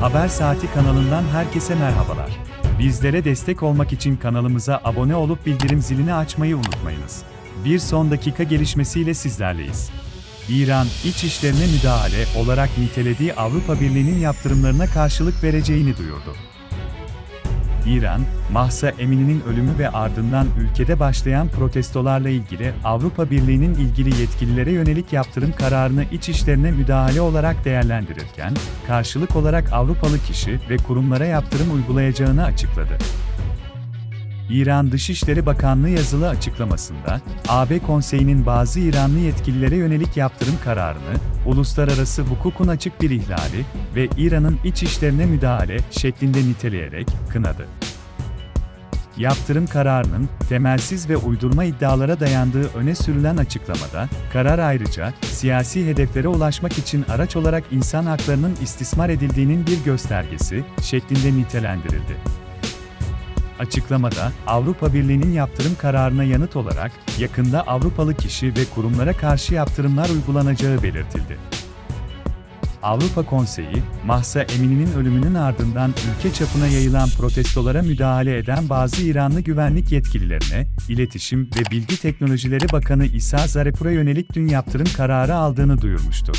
Haber Saati kanalından herkese merhabalar. Bizlere destek olmak için kanalımıza abone olup bildirim zilini açmayı unutmayınız. Bir son dakika gelişmesiyle sizlerleyiz. İran, iç işlerine müdahale olarak nitelediği Avrupa Birliği'nin yaptırımlarına karşılık vereceğini duyurdu. İran, Mahsa Emini'nin ölümü ve ardından ülkede başlayan protestolarla ilgili Avrupa Birliği'nin ilgili yetkililere yönelik yaptırım kararını iç işlerine müdahale olarak değerlendirirken, karşılık olarak Avrupalı kişi ve kurumlara yaptırım uygulayacağını açıkladı. İran Dışişleri Bakanlığı yazılı açıklamasında, AB Konseyi'nin bazı İranlı yetkililere yönelik yaptırım kararını, uluslararası hukukun açık bir ihlali ve İran'ın iç işlerine müdahale şeklinde niteleyerek kınadı. Yaptırım kararının temelsiz ve uydurma iddialara dayandığı öne sürülen açıklamada, karar ayrıca siyasi hedeflere ulaşmak için araç olarak insan haklarının istismar edildiğinin bir göstergesi şeklinde nitelendirildi. Açıklamada, Avrupa Birliği'nin yaptırım kararına yanıt olarak, yakında Avrupalı kişi ve kurumlara karşı yaptırımlar uygulanacağı belirtildi. Avrupa Konseyi, Mahsa Emini'nin ölümünün ardından ülke çapına yayılan protestolara müdahale eden bazı İranlı güvenlik yetkililerine, İletişim ve Bilgi Teknolojileri Bakanı İsa Zarepur'a yönelik dün yaptırım kararı aldığını duyurmuştu.